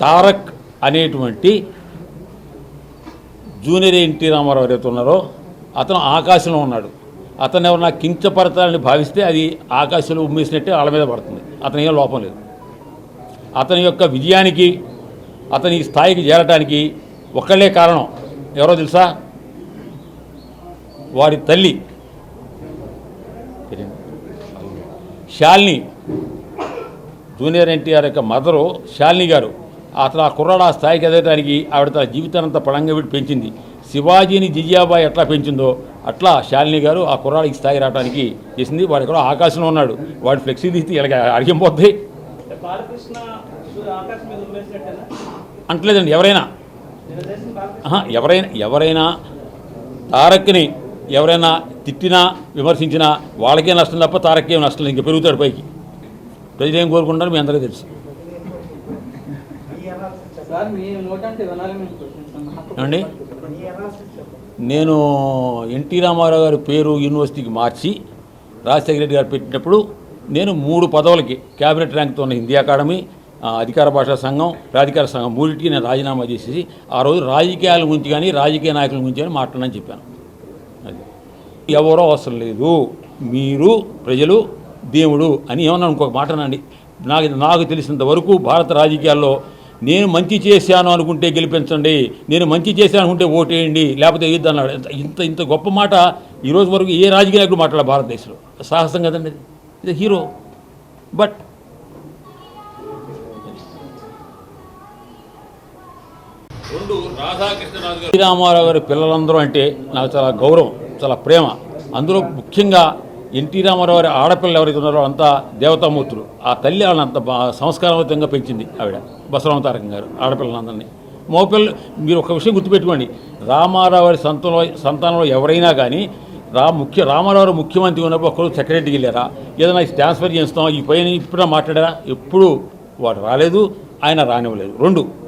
తారక్ అనేటువంటి junior NT Ramarao ఎవరైతే ఉన్నారో అతను ఆకాశంలో ఉన్నాడు. అతను ఎవరన్నా కించపరచాలని భావిస్తే అది ఆకాశంలో ఉమ్మేసినట్టే వాళ్ళ మీద పడుతుంది. అతని ఏం లోపం లేదు. అతని యొక్క విజయానికి అతని స్థాయికి చేరటానికి ఒక్కళ్ళే కారణం. ఎవరో తెలుసా? వారి తల్లి. శాలిని జూనియర్ ఎన్టీఆర్ యొక్క మదరు శాలిని గారు. అతను ఆ కుర్రాడు ఆ స్థాయికి ఎదగడానికి ఆవిడ తన జీవితానంతా పడంగా పెట్టి పెంచింది. శివాజీని జిజియాబాయి ఎట్లా పెంచిందో అట్లా శాలిని గారు ఆ కుర్రాడికి స్థాయి రావడానికి చేసింది. వాడు ఎక్కడో ఆకాశంలో ఉన్నాడు. వాడి ఫ్లెక్సీ తీసి ఆకాశం మీద ఉమ్మేసినట్టేనా? అంటలేదండి ఎవరైనా. ఎవరైనా ఎవరైనా తారక్ని ఎవరైనా తిట్టినా విమర్శించినా వాళ్ళకే నష్టం తప్ప తారక్కే నష్టం. ఇంక పెరుగుతాడు పైకి. ప్రజలు ఏం కోరుకుంటారో మీ అందరికీ తెలుసు. ఏమండి? నేను ఎన్టీ రామారావు గారి పేరు యూనివర్సిటీకి మార్చి రాజశేఖర రెడ్డి గారు పెట్టినప్పుడు నేను మూడు పదవులకి క్యాబినెట్ ర్యాంక్తో ఉన్న హిందీ అకాడమీ అధికార భాషా సంఘం ప్రాధికార సంఘం మూడింటికి నేను రాజీనామా చేసేసి ఆ రోజు రాజకీయాల గురించి కానీ రాజకీయ నాయకుల గురించి కానీ మాట్లాడని చెప్పాను. అది. ఎవరో అవసరం లేదు. మీరు ప్రజలు దేవుడు అని ఏమన్నా ఇంకొక మాట అనండి. నాకు నాకు తెలిసినంత వరకు భారత రాజకీయాల్లో నేను మంచి చేశాను అనుకుంటే గెలిపించండి నేను మంచి చేశాను అనుకుంటే ఓటేయండి లేకపోతే వేయద్దు అన్నాడు ఇంత- ఇంత గొప్ప మాట ఈరోజు వరకు ఏ రాజకీయ నాయకుడు మాట్లాడారు భారతదేశంలో. సాహసం కదండి ఇది. ఇది హీరో. బట్ రెండు రాధాకృష్ణరాజు గారు శ్రీరామారావు గారి పిల్లలందరూ అంటే నాకు చాలా గౌరవం చాలా ప్రేమ. అందులో ముఖ్యంగా ఎన్టీ రామారావు గారి ఆడపిల్లలు ఎవరైతే ఉన్నారో అంతా దేవతామూర్తులు. ఆ తల్లి వాళ్ళని అంత బా- సంస్కారవంతంగా పెంచింది ఆవిడ బసవరామ తారకం గారు ఆడపిల్లలందరినీ. మోపిల్లలు మీరు ఒక విషయం గుర్తుపెట్టుకోండి. రామారావు గారి సంతంలో సంతానంలో ఎవరైనా కానీ రా ముఖ్య రామారావు ముఖ్యమంత్రి ఉన్నప్పుడు ఒకరు సెక్రటరీకి వెళ్ళారా? ఏదైనా ట్రాన్స్ఫర్ చేస్తాం ఈ పైన ఇప్పుడు మాట్లాడారా? ఎప్పుడు వాడు రాలేదు ఆయన రానివ్వలేదు. రెండు